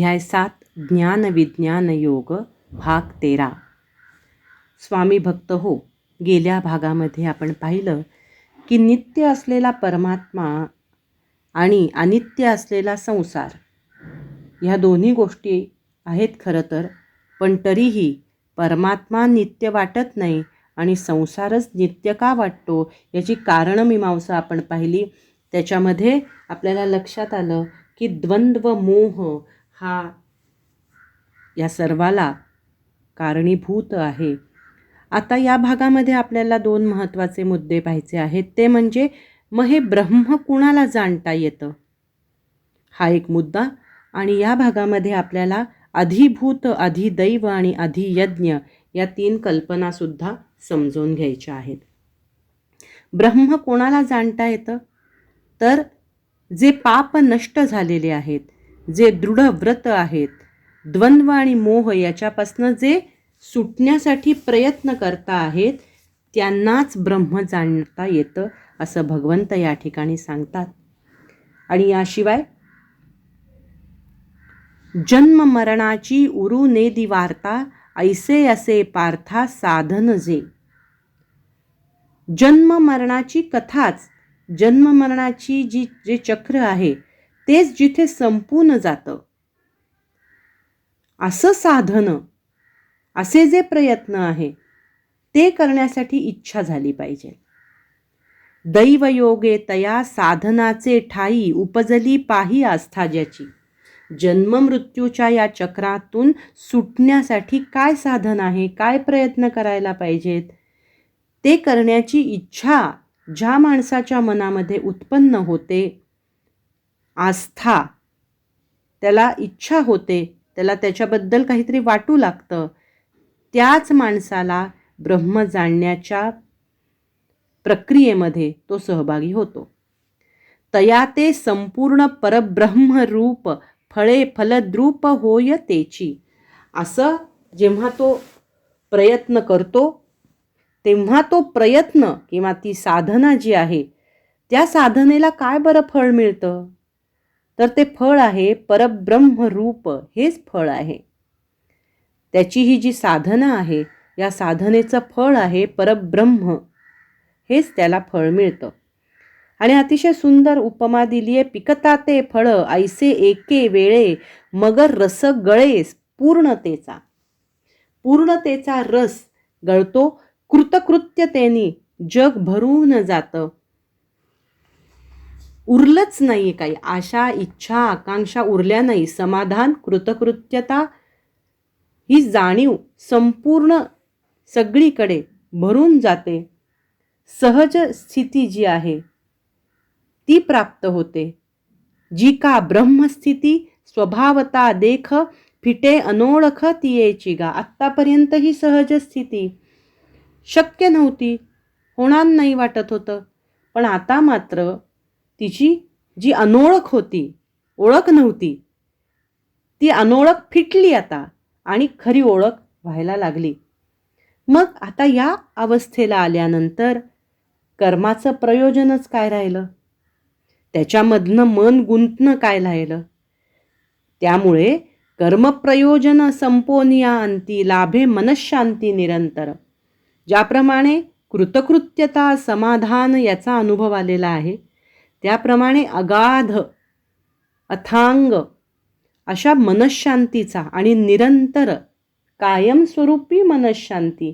अध्याय सात ज्ञान विज्ञान योग भाग तेरा. स्वामी भक्त हो गेल्या भागामध्ये आपण पाहिलं की नित्य असलेला परमात्मा आणि अनित्य असलेला संसार ह्या दोन्ही गोष्टी आहेत खरं तर पण तरीही परमात्मा नित्य वाटत नाही आणि संसारच नित्य का वाटतो याची कारण मीमांसा आपण पाहिली. त्याच्यामध्ये आपल्याला लक्षात आलं की द्वंद्व मोह हा या सर्वाला कारणीभूत आहे. आता या भागामध्ये आपल्याला दोन महत्त्वाचे मुद्दे पाहायचे आहेत. ते म्हणजे मग हे ब्रह्म कुणाला जाणता येतं? हा एक मुद्दा. आणि या भागामध्ये आपल्याला अधिभूत अधिदैव आणि अधियज्ञ या तीन कल्पनासुद्धा समजून घ्यायच्या आहेत. ब्रह्म कोणाला जाणता येतं? तर जे पाप नष्ट झालेले आहेत जे दृढ व्रत आहेत द्वंद्व आणि मोह याच्यापासनं जे सुटण्यासाठी प्रयत्न करता आहेत त्यांनाच ब्रह्म जाणता येतं असं भगवंत या ठिकाणी सांगतात. आणि याशिवाय जन्म मरणाची उरू नेदी वार्ता ऐसे असे पार्था साधन जे. जन्म मरणाची कथाच जन्म मरणाची जी जे चक्र आहे तेच जिथे संपून जातं. असं साधनं असे जे प्रयत्न आहे ते करण्यासाठी इच्छा झाली पाहिजे. दैवयोगे तया साधनाचे ठाई उपजली पाही आस्था ज्याची. जन्ममृत्यूच्या या चक्रातून सुटण्यासाठी काय साधन आहे काय प्रयत्न करायला पाहिजेत? ते करण्याची इच्छा ज्या माणसाच्या मनामध्ये उत्पन्न होते आस्था. त्याला इच्छा होते त्याला त्याच्याबद्दल काहीतरी वाटू लागतं. त्याच माणसाला ब्रह्म जाणण्याच्या प्रक्रियेमध्ये तो सहभागी होतो. तया ते संपूर्ण परब्रह्मरूप फळे फलद्रूप होय तेची. असं जेव्हा तो प्रयत्न करतो तेव्हा तो प्रयत्न किंवा ती साधना जी आहे त्या साधनेला काय बरं फळ मिळतं? तर ते फळ आहे परब्रह्मरूप हेच फळ आहे. त्याची ही जी साधना आहे या साधनेचं फळ आहे परब्रह्म हेच त्याला फळ मिळतं. आणि अतिशय सुंदर उपमा दिली आहे पिकता ते फळं ऐसे एके वेळे मगर रस गळेस पूर्णतेचा. पूर्णतेचा रस गळतो कृतकृत्यतेने जग भरून जातं. उरलंच नाही आहे काही. आशा इच्छा आकांक्षा उरल्या नाही. समाधान कृतकृत्यता ही जाणीव संपूर्ण सगळीकडे भरून जाते. सहज स्थिती जी आहे ती प्राप्त होते. जी का ब्रह्मस्थिती स्वभावता देख फिटे अनोळख तियेची गा. आत्तापर्यंत ही सहज स्थिती शक्य नव्हती. होणार नाही वाटत होतं. पण आता मात्र तिची जी अनोळख होती ओळख नव्हती ती अनोळख फिटली आता आणि खरी ओळख व्हायला लागली. मग आता या अवस्थेला आल्यानंतर कर्माचं प्रयोजनच काय राहिलं? त्याच्यामधनं मन गुंतणं काय राहिलं? त्यामुळे कर्मप्रयोजन संपोनिया अंती लाभे मनशांती निरंतर ज्याप्रमाणे कृतकृत्यता समाधान याचा अनुभव आलेला आहे. त्याप्रमाणे अगाध अथांग अशा मनशांतीचा आणि निरंतर कायमस्वरूपी मनशांती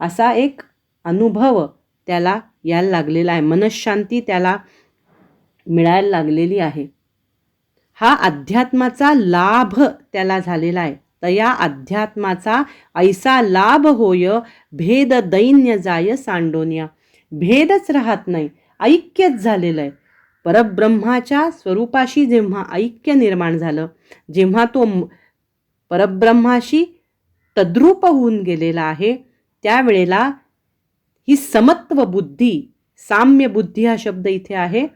असा एक अनुभव त्याला यायला लागलेला आहे. मनशांती त्याला मिळायला लागलेली आहे. हा अध्यात्माचा लाभ त्याला झालेला आहे. तर या अध्यात्माचा ऐसा लाभ होय भेद दैन्य जाय सांडोनिया. भेदच राहत नाही ऐक्यच झालेलं आहे. परब्रह्माच्या स्वरूपाशी जेव्हा ऐक्य निर्माण झालं जेव्हा तो परब्रह्माशी तद्रूप होऊन गेलेला आहे त्यावेळेला ही समत्व बुद्धी साम्य बुद्धी हा शब्द इथे आहे.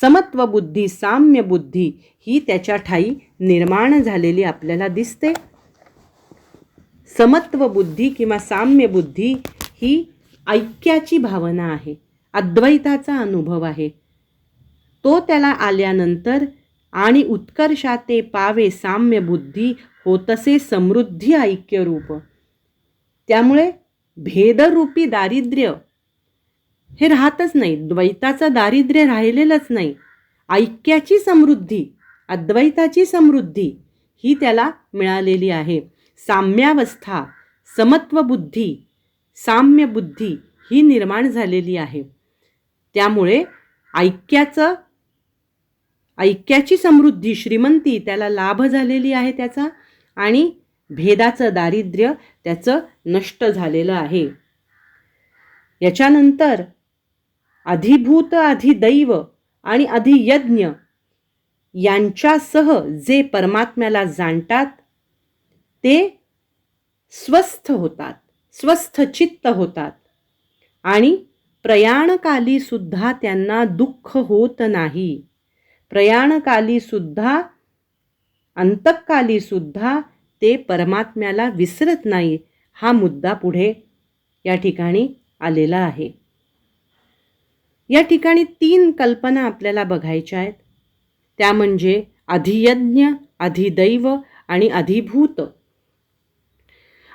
समत्व बुद्धी साम्य बुद्धी ही त्याच्या ठाई निर्माण झालेली आपल्याला दिसते. समत्व बुद्धी किंवा साम्य बुद्धी ही ऐक्याची भावना आहे अद्वैताचा अनुभव आहे. तो त्याला आल्यानंतर आणि उत्कर्षाते पावे साम्य बुद्धी होतसे समृद्धी ऐक्यरूप त्यामुळे भेदरूपी दारिद्र्य हे राहतच नाही. द्वैताचं दारिद्र्य राहिलेलंच नाही. ऐक्याची समृद्धी अद्वैताची समृद्धी ही त्याला मिळालेली आहे. साम्यावस्था समत्वबुद्धी साम्यबुद्धी ही निर्माण झालेली आहे. त्यामुळे ऐक्याचं ऐक्याची समृद्धी श्रीमंती त्याला लाभ झालेली आहे त्याचा आणि भेदाचं दारिद्र्य त्याचं नष्ट झालेलं आहे. याच्यानंतर अधिभूत अधिदैव आणि अधियज्ञ यांच्यासह जे परमात्म्याला जाणतात ते स्वस्थ होतात स्वस्थ चित्त होतात आणि प्रयाणकालीसुद्धा त्यांना दुःख होत नाही. प्रयाणकाली सुद्धा अंतकाली सुद्धा ते परमात्म्याला विसरत नाही हा मुद्दा पुढे या ठिकाणी आलेला आहे. या ठिकाणी तीन कल्पना आपल्याला बघायच्या आहेत. त्या म्हणजे अधियज्ञ अधिदैव आणि अधिभूत.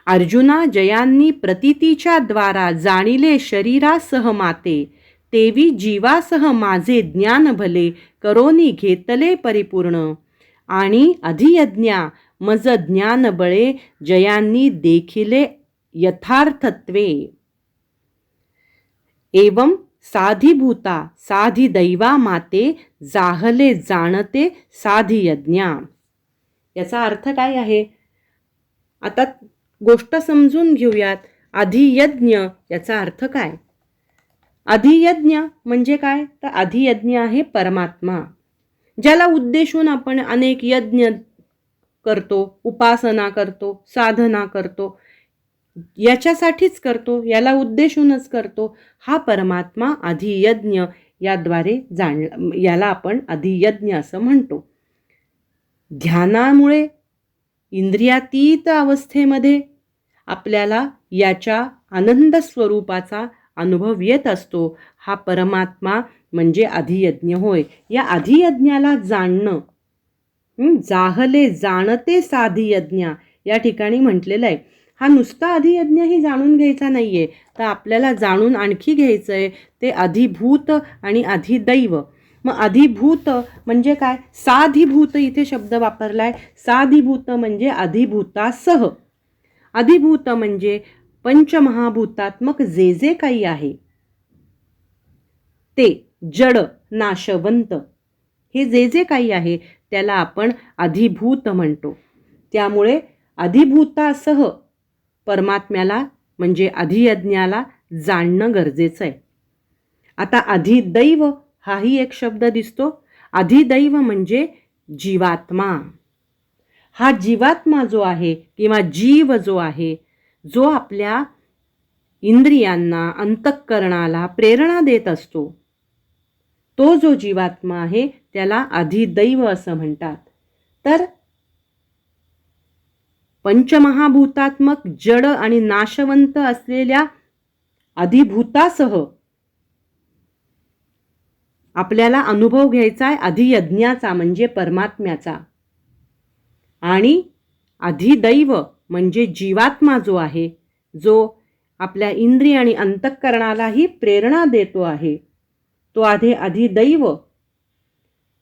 अर्जुना जयांनी प्रतीतीच्या द्वारा जाणिले शरीरासह माते तेवी जीवासह माझे ज्ञान भले करोनी घेतले परिपूर्ण. आणि अधियज्ञा मज ज्ञान बळे जयांनी देखिले यथार्थत्वे. एवं साधिभूता साधिदैवा माते जाहले जाणते साधियज्ञा. याचा अर्थ काय आहे? आता गोष्ट समजून घेऊयात. अधियज्ञ याचा अर्थ काय? अधियज्ञ म्हणजे काय? तर अधियज्ञ आहे परमात्मा ज्याला उद्देशून आपण अनेक यज्ञ करतो उपासना करतो साधना करतो याच्यासाठीच करतो याला उद्देशूनच करतो. हा परमात्मा अधियज्ञ याद्वारे जाण याला आपण अधियज्ञ असं म्हणतो. ध्यानामुळे इंद्रियातीत अवस्थेमध्ये आपल्याला याच्या आनंद स्वरूपाचा अनुभव येत असतो. हा परमात्मा म्हणजे अधियज्ञ होय. या अधियज्ञाला जाणणं. जाहले जाणते साधियज्ञ. या ठिकाणी म्हटलेलं आहे. हा नुसता अधियज्ञही जाणून घ्यायचा नाही आहे तर आपल्याला जाणून आणखी घ्यायचं आहे ते अधिभूत आणि अधिदैव. मग अधिभूत म्हणजे काय? साधिभूत इथे शब्द वापरला आहे साधिभूत म्हणजे अधिभूतासह. अधिभूत म्हणजे पंचमहाभूतात्मक जे जे काही आहे ते जड नाशवंत हे जे जे काही आहे त्याला आपण अधिभूत म्हणतो. त्यामुळे अधिभूतासह परमात्म्याला म्हणजे अधियज्ञाला जाणणं गरजेचं आहे. आता अधिदैव हाही एक शब्द दिसतो. अधिदैव म्हणजे जीवात्मा. हा जीवात्मा जो आहे किंवा जीव जो आहे जो आपल्या इंद्रियांना अंतःकरणाला प्रेरणा देत असतो. तो जो जीवात्मा आहे त्याला अधिदैव असं म्हणतात. तर पंचमहाभूतात्मक जड आणि नाशवंत असलेल्या अधिभूतासह आपल्याला अनुभव घ्यायचा आहे अधियज्ञाचा म्हणजे परमात्म्याचा. आणि अधिदैव म्हणजे जीवात्मा जो आहे जो आपल्या इंद्रिय आणि अंतःकरणालाही प्रेरणा देतो आहे तो आधी अधिदैव.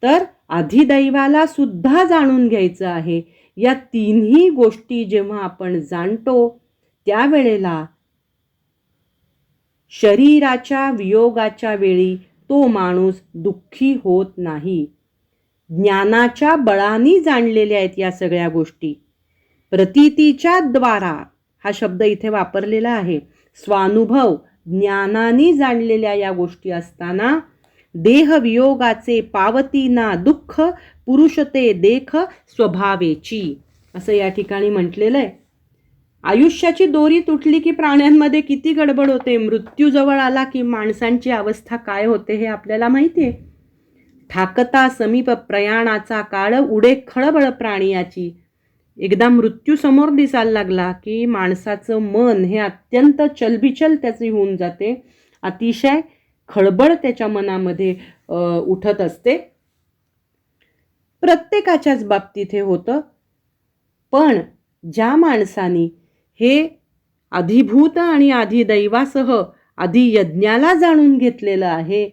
तर अधिदैवाला सुद्धा जाणून घ्यायचं आहे या तिन्ही गोष्टी जेव्हा आपण जाणतो त्यावेळेला शरीराच्या वियोगाच्या वेळी तो माणूस दुःखी होत नाही. ज्ञानाच्या बळानी जाणलेल्या आहेत या सगळ्या गोष्टी. प्रतीतीच्या द्वारा हा शब्द इथे वापरलेला आहे. स्वानुभव ज्ञानाने जाणलेल्या या गोष्टी असताना देहवियोगाचे पावतीना दुःख पुरुषते देख स्वभावेची. असं या ठिकाणी म्हटलेलं आहे. आयुष्याची दोरी तुटली की प्राण्यांमध्ये किती गडबड होते? मृत्यूजवळ आला की माणसांची अवस्था काय होते हे आपल्याला माहिती आहे ठाकता समीप प्रयाणाचा काळ उडे खळबळ प्राणियाची. एकदा मृत्यू समोर दिसायला लागला की माणसाचं मन हे अत्यंत चलबिचल त्याचे होऊन जाते. अतिशय खळबळ त्याच्या मनामध्ये उठत असते. प्रत्येकाच्याच बाबतीत हे होतं. पण ज्या माणसानी हे अधिभूत आणि अधिदैवासह अधियज्ञाला जाणून घेतलेलं आहे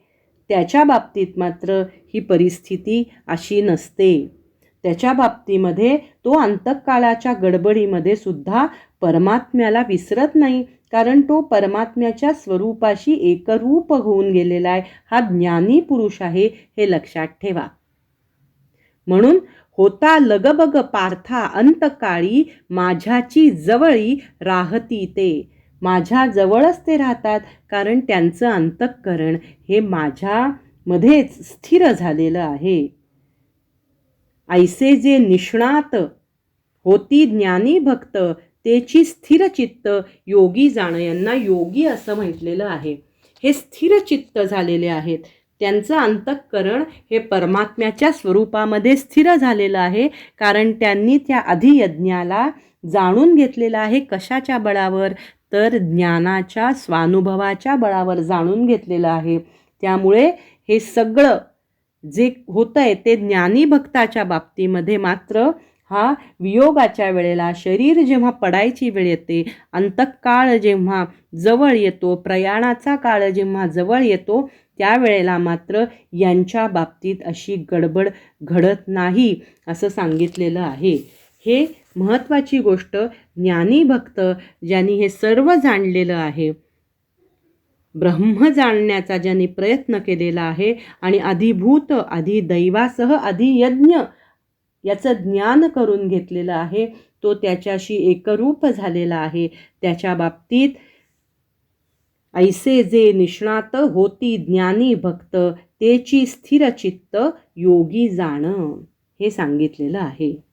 त्याच्या बाबतीत मात्र ही परिस्थिती अशी नसते. त्याच्या बाबतीमध्ये तो अंतकाळाच्या गडबडीमध्ये सुद्धा परमात्म्याला विसरत नाही कारण तो परमात्म्याच्या स्वरूपाशी एकरूप होऊन गेलेला आहे. हा ज्ञानी पुरुष आहे हे लक्षात ठेवा. म्हणून होता लगबग पार्था अंतकाळी माझ्याची जवळी राहती ते. माझ्या जवळच ते राहतात कारण त्यांचं अंतःकरण हे माझ्यामध्येच स्थिर झालेलं आहे. ऐसे जे निष्णात होती ज्ञानी भक्त तेची स्थिर चित्त योगी जाणं यांना योगी असं म्हटलेलं आहे. हे स्थिर चित्त झालेले आहेत. त्यांचं अंतःकरण हे परमात्म्याच्या स्वरूपामध्ये स्थिर झालेलं आहे कारण त्यांनी त्या अधियज्ञाला जाणून घेतलेलं आहे कशाच्या बळावर? तर ज्ञानाच्या स्वानुभवाच्या बळावर जाणून घेतलेलं आहे. त्यामुळे हे सगळं जे होतं आहे ते ज्ञानी भक्ताच्या बाबतीमध्ये मात्र हा वियोगाच्या वेळेला शरीर जेव्हा पडायची वेळ येते अंतकाळ जेव्हा जवळ येतो प्रयाणाचा काळ जेव्हा जवळ येतो त्यावेळेला मात्र यांच्या बाबतीत अशी गडबड घडत नाही असं सांगितलेलं आहे. हे महत्त्वाची गोष्ट ज्ञानी भक्त ज्यांनी हे सर्व जाणलेलं आहे. ब्रह्म जाणण्याचा ज्यांनी प्रयत्न केलेला आहे आणि अधिभूत अधिदैवासह अधियज्ञ याचं ज्ञान करून घेतलेलं आहे तो त्याच्याशी एकरूप झालेला आहे. त्याच्या बाबतीत ऐसे जे निष्णात होती ज्ञानी भक्त तेची स्थिरचित्त योगी जाणं हे सांगितलेलं आहे.